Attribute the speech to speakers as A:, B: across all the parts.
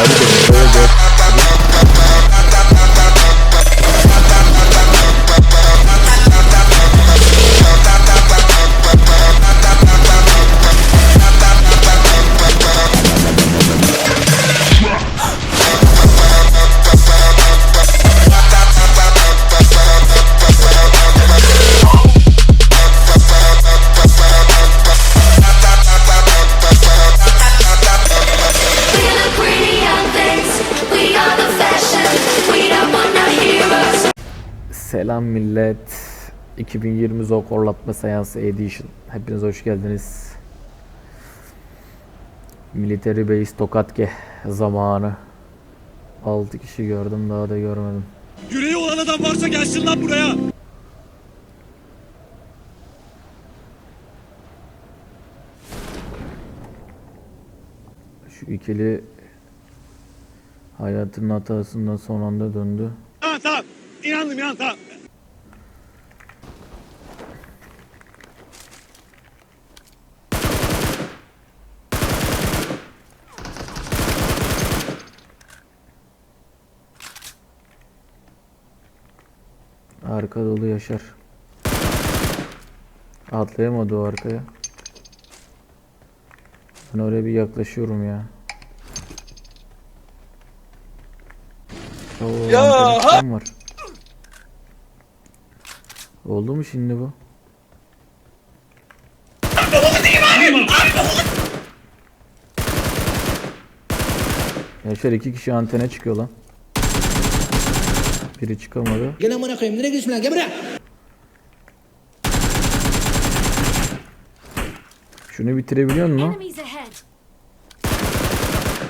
A: Abicim buraya Selam millet. 2020 Zok Horlatma Seansı Edition. Hepiniz hoş geldiniz. Military Base Tokatke zamanı. 6 kişi gördüm daha da görmedim.
B: Yüreği olan adam varsa gelsin lan buraya.
A: Şu ikili hayatının hatasından son anda döndü.
B: Tamam tamam. İnandım inan tamam.
A: Arka dolu Yaşar. Atlayamadı o arkaya. Ben oraya bir yaklaşıyorum ya. Oo, ya var. Oldu mu şimdi bu? Yaşar iki kişi antene çıkıyor lan. Biri çıkamadı.
C: Gel amına koyayım nereye gidiyorsun lan gel buraya.
A: Şunu bitirebiliyor musun?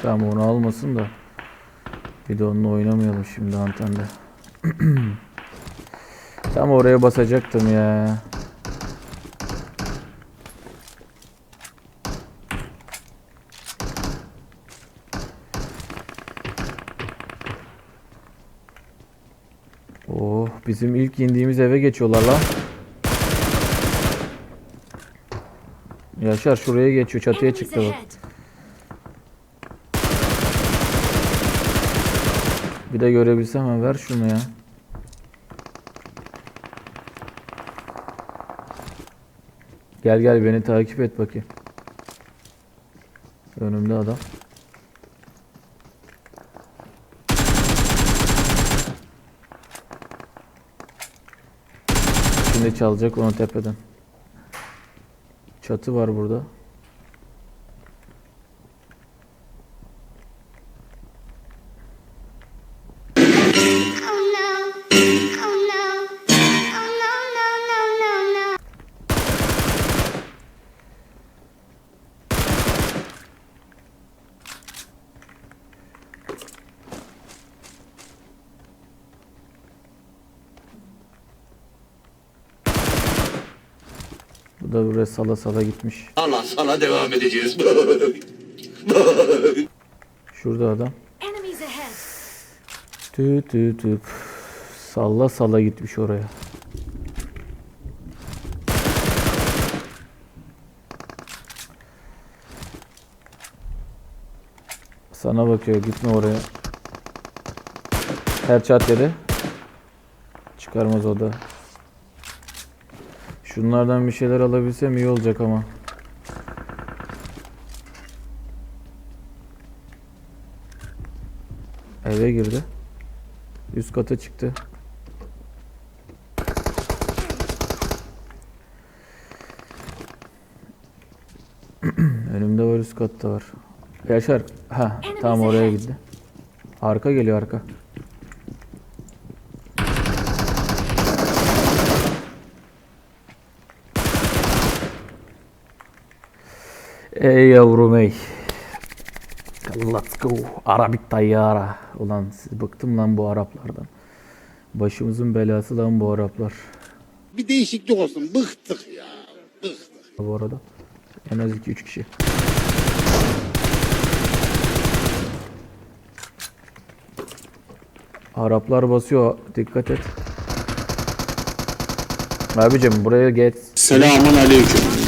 A: Tamam onu almasın da. Bir de onunla oynamayalım şimdi antende. Tam oraya basacaktım ya. Bizim ilk indiğimiz eve geçiyorlar lan. Yaşar şuraya geçiyor çatıya çıktı bak. Bir de görebilsem ha ver şunu ya. Gel gel beni takip et bakayım. Önümde adam. Çalacak onu tepeden. Çatı var burada. Buraya sala sala gitmiş.
D: Allah sana devam edeceğiz.
A: Şurada adam. Tü tü tü. Salla salla gitmiş oraya. Sana bakıyor gitme oraya. Her çat yedi. Çıkarmaz o da. Şunlardan bir şeyler alabilsem iyi olacak ama. Eve girdi. Üst kata çıktı. Önümde var üst katta var. Yaşar. Ha tamam oraya gitti. Arka geliyor arka. Ey yavrum ey. Let's go. Arabik tayyara. Ulan siz bıktım lan bu Araplardan. Başımızın belası lan bu Araplar.
E: bir değişiklik olsun. Bıktık ya. Bıktık.
A: Bu arada. En az 2-3 kişi. Araplar basıyor. Dikkat et. Abicim buraya geç.
E: Selamun aleyküm.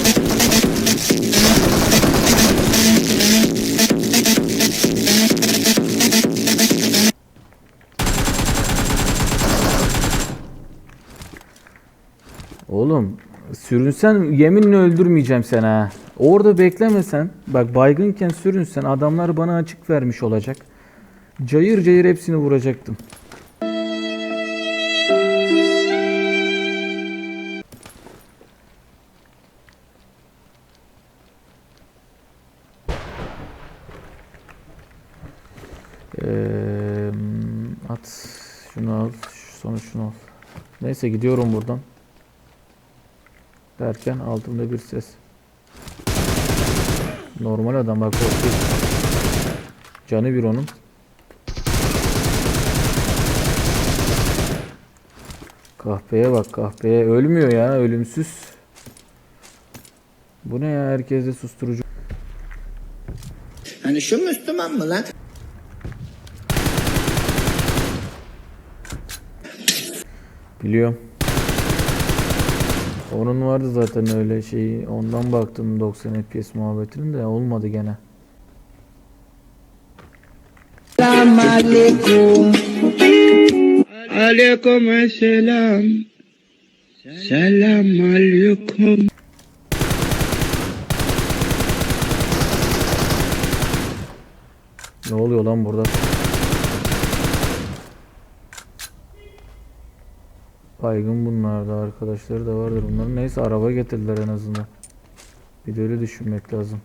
A: Oğlum sürünsen yeminle öldürmeyeceğim seni ha. Orada beklemesen bak baygınken sürünsen adamlar bana açık vermiş olacak. Cayır cayır hepsini vuracaktım. At şunu al, sonra şunu al. Neyse gidiyorum buradan. Derken altımda bir ses. Normal adam bak korkuyor. Canı bir onun. Kahpeye bak kahpeye. Ölmüyor ya ölümsüz. Bu ne ya herkeste susturucu.
C: Hani şu Müslüman mı lan?
A: Biliyorum. Onun vardı zaten öyle şeyi. Ondan baktım 90 FPS muhabbetinin de olmadı gene.
F: Aleyküm selam. Selam aleyküm.
A: Ne oluyor lan burada? Baygın bunlar da arkadaşları da vardır bunların. Neyse araba getirdiler en azından. Bir de öyle düşünmek lazım.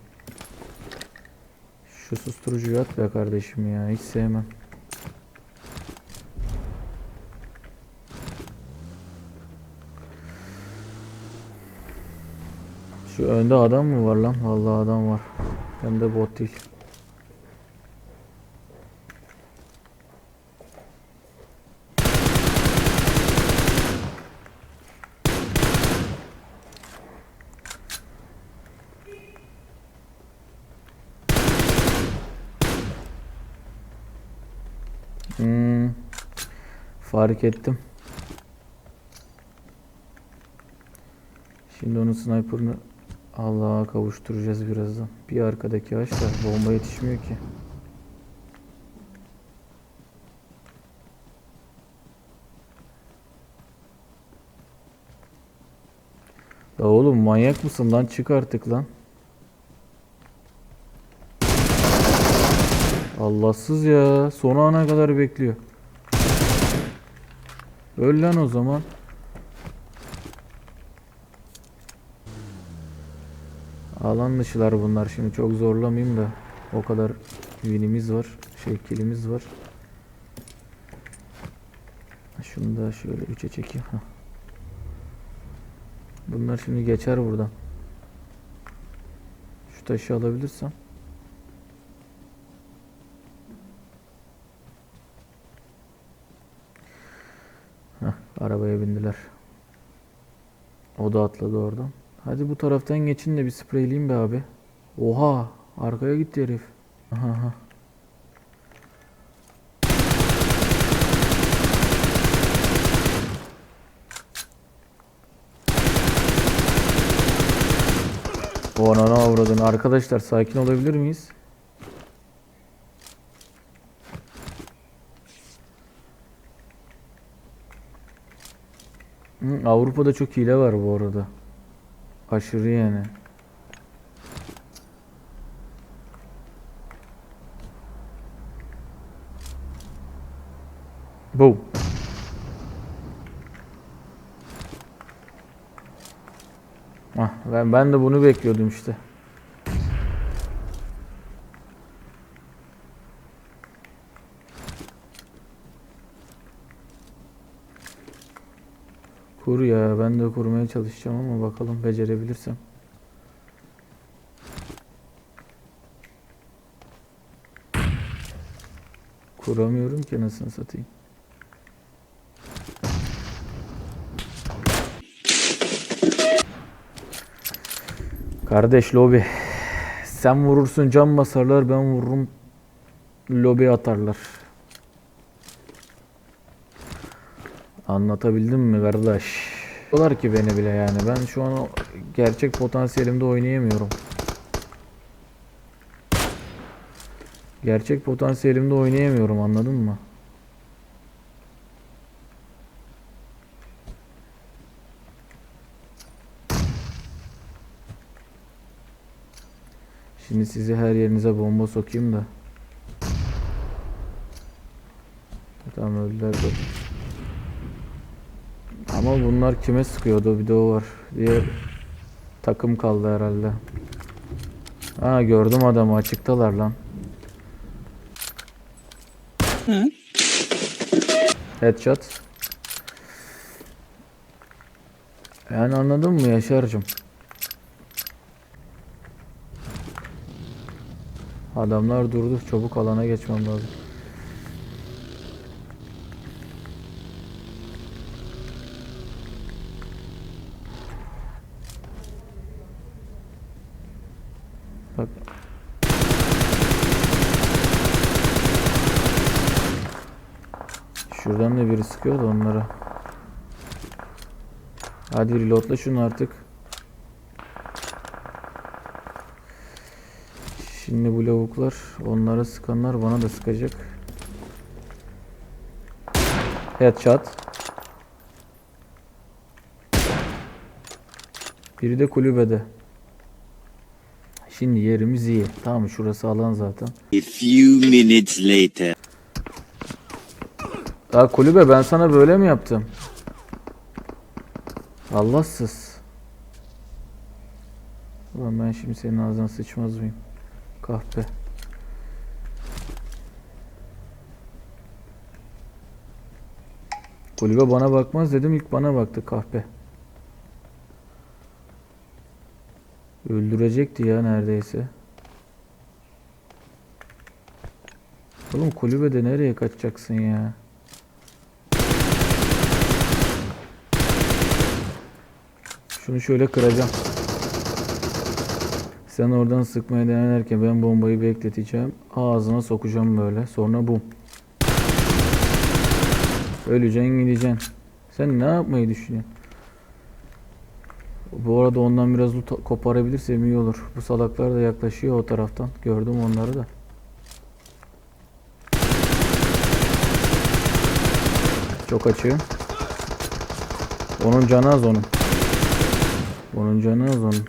A: Şu susturucuyu at be kardeşim ya. Hiç sevmem. Şu önde adam mı var lan? Vallahi adam var. Hem de bot değil. Hmm, fark ettim. Şimdi onun sniper'ını Allah'a kavuşturacağız birazdan. Bir arkadaki ağaç bomba yetişmiyor ki. Ya oğlum manyak mısın lan? Çık artık lan. Allahsız ya. Son ana kadar bekliyor. Öl lan o zaman. Alan dışılar bunlar. Şimdi çok zorlamayayım da. O kadar winimiz var. Killimiz var. Şunu da şöyle 3'e çekeyim. Bunlar şimdi geçer buradan. Şu taşı alabilirsem. Da atladı oradan. Hadi bu taraftan geçin de bir spreyleyeyim be abi. Oha! Arkaya gitti herif. Aha, aha. O anana avradın. Arkadaşlar sakin olabilir miyiz? Hı, Avrupa'da çok hile var bu arada. Aşırı yani. Bu. Ah, ben ben de bunu bekliyordum işte. Kur ya ben de kurmaya çalışacağım ama bakalım becerebilirsem. Kuramıyorum ki nasıl satayım. Kardeş lobi. Sen vurursun cam basarlar ben vururum lobi atarlar. Anlatabildim mi kardeş? Diyorlar ki beni bile yani. Ben şu an gerçek potansiyelimde oynayamıyorum. Gerçek potansiyelimde oynayamıyorum anladın mı? Şimdi sizi her yerinize bomba sokayım da. Tamam öldüler. Böyle. Ama bunlar kime sıkıyordu bir de o var. Diğer takım kaldı herhalde. Ha gördüm adamı açıktalar lan. Headshot. Yani anladın mı Yaşar'cım? Adamlar durdu. Çabuk alana geçmem lazım. Şuradan da biri sıkıyor da onlara. Hadi reloadla şunu artık. Şimdi bu lavuklar onlara sıkanlar bana da sıkacak. Headshot. Biri de kulübede. Şimdi yerimiz iyi. Tamam şurası alan zaten.
G: A few minutes later.
A: Ya kulübe ben sana böyle mi yaptım? Allahsız. Ulan ben şimdi senin ağzına sıçmaz mıyım? Kahpe. Kulübe bana bakmaz dedim ilk bana baktı kahpe. Öldürecekti ya neredeyse. Oğlum kulübede nereye kaçacaksın ya? Şunu şöyle kıracağım. Sen oradan sıkmaya devam ederken ben bombayı bekleteceğim. Ağzına sokacağım böyle. Sonra bum. Öleceksin gideceksin. Sen ne yapmayı düşünüyorsun? Bu arada ondan biraz koparabilirsem iyi olur. Bu salaklar da yaklaşıyor o taraftan. Gördüm onları da. Çok açıyor. Onun canı az onun. Onun canı az onun.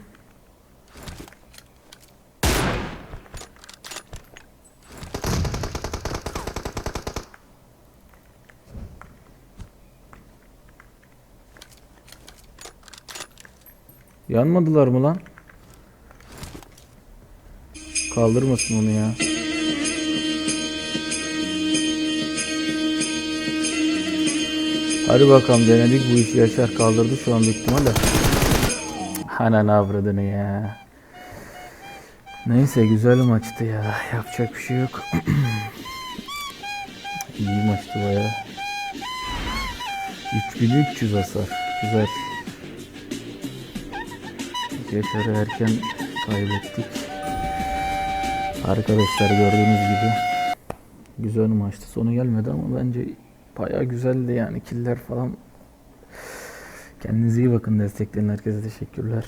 A: Yanmadılar mı lan? Kaldırmasın onu ya. Hadi bakalım denedik bu işi Yaşar kaldırdı şu an büyük ihtimalle. Anan avradını ya. Neyse güzel maçtı ya. Yapacak bir şey yok. İyi maçtı baya. 3300 hasar. Güzel. Yaşar'ı erken kaybettik. Arkadaşlar gördüğünüz gibi güzel maçtı. Sonu gelmedi ama bence baya güzeldi yani killer falan. Kendinize iyi bakın destekleyen herkese teşekkürler.